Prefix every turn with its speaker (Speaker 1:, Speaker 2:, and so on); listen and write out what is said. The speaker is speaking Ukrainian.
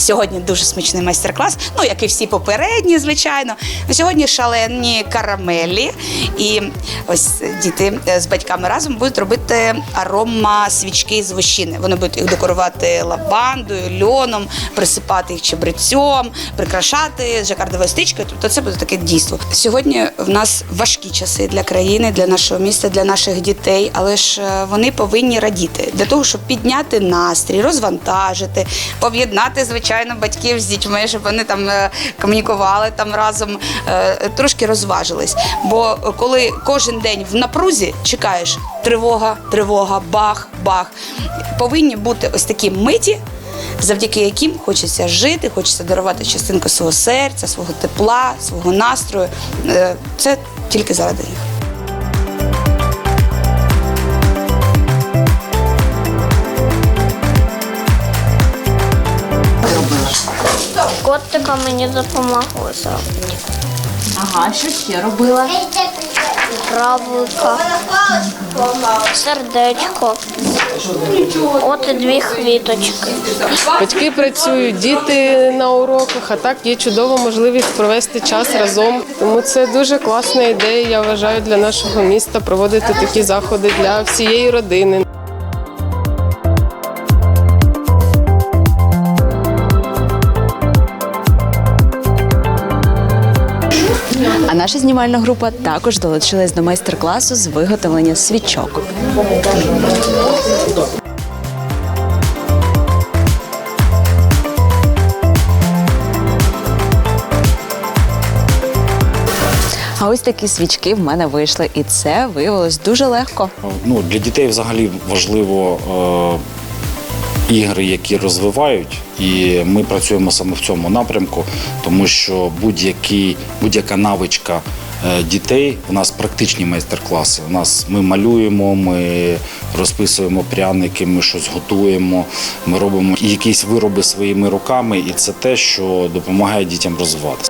Speaker 1: Сьогодні дуже смачний майстер-клас, ну як і всі попередні, звичайно. Сьогодні шалені карамелі. І ось діти з батьками разом будуть робити арома свічки з вощини. Вони будуть їх декорувати лавандою, льоном, присипати їх чебрецьом, прикрашати жакардовою стичкою. Тобто це буде таке дійство. Сьогодні в нас важкі часи для країни, для нашого міста, для наших дітей, але ж е, вони повинні радіти для того, щоб підняти настрій, розвантажити, об'єднати звичайно батьків з дітьми, щоб вони там е, комунікували там разом, е, трошки розважились. Бо коли кожен день в напрузі чекаєш тривога, тривога, бах, бах, повинні бути ось такі миті. Завдяки яким хочеться жити, хочеться дарувати частинку свого серця, свого тепла, свого настрою. Е, Це тільки заради них.
Speaker 2: Котика мені допомогли зробити.
Speaker 3: Ага, що ще робила?
Speaker 2: Равлика, сердечко. От і дві квіточки.
Speaker 4: Батьки працюють, діти на уроках, а так є чудова можливість провести час разом. Тому це дуже класна ідея. Я вважаю для нашого міста проводити такі заходи для всієї родини.
Speaker 3: А наша знімальна група також долучилась до майстер-класу з виготовлення свічок. А ось такі свічки в мене вийшли, і це виявилось дуже легко.
Speaker 5: Ну, для дітей взагалі важливо е, ігри, які розвивають, і ми працюємо саме в цьому напрямку, тому що будь-яка навичка е, дітей, у нас практичні майстер-класи. У нас ми малюємо, ми розписуємо пряники, ми щось готуємо, ми робимо якісь вироби своїми руками, і це те, що допомагає дітям розвиватися.